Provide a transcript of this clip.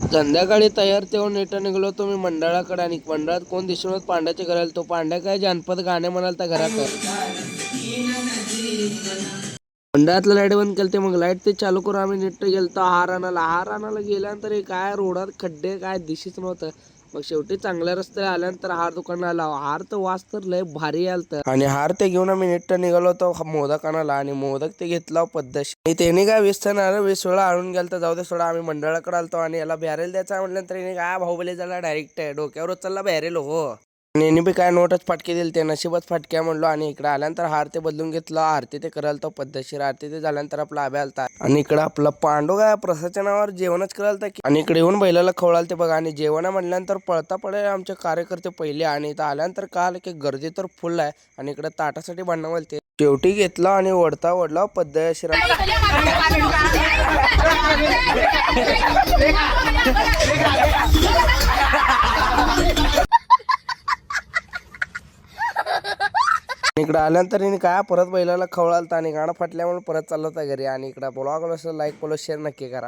संध्याकाळी तयार तेव्हा नेटा निघलो तो मी मंडळाकडे आणि मंडळात कोण दिसून पांड्याच्या घराला तो पांड्या काय जानपद गाणे म्हणाल त्या घरात. मंडळातलं लाइट बंद केलं ते मग लाइट ते चालू करून आम्ही नीट गेलतो आहार आणायला आहार आणायला गेल्यानंतर हे काय रोडात खड्डे काय दिशीच नव्हतं. मग शेवटी चांगल्या रस्त्याला आल्यानंतर हार दुकानाला आला हार तर वास तर लय भारी आलत. आणि हार ते घेऊन आम्ही नीट निघालो होतो मोदक आणाला आणि मोदक ते घेतला पद्धतशीर. आणि त्याने काय वीस ना वीस वेळा आणून गेलं तर जाऊ दे सोडा आम्ही मंडळाकडे आलतो आणि याला बॅरेल द्यायचा म्हटल्यानंतर याने काय भाऊबले झाला डायरेक्ट डोक्यावर चालला बॅरेल हो. आणि बी काय नोटच फाटके दिले ते नशीबच फाटक्या म्हणलो आणि इकडे आल्यानंतर हार ते बदलून घेतलं. आरती ते करायला तो पद्धतशीर आरती ते झाल्यानंतर आपला आभ्या आलता. आणि इकडे आपला पांडू काय प्रसादच्या नावावर जेवणच करायला की आणि इकडे येऊन बैलाला खवळाल ते बघा. आणि जेवण म्हटल्यानंतर पळता पडेल आमचे कार्यकर्ते पहिले आणि इथं आल्यानंतर काल की गर्दी तर फुल आहे. आणि इकडे ताटासाठी भांडण ते शेवटी घेतला आणि ओढता ओढला पद्धतशीर. इकडं आल्यानंतर हिने काय परत बैलाला खवळालता आणि गाणं फाटल्यामुळे परत चालला होता घरी. आणि इकडे ब्लॉग लाईक फॉलो शेअर नक्की करा.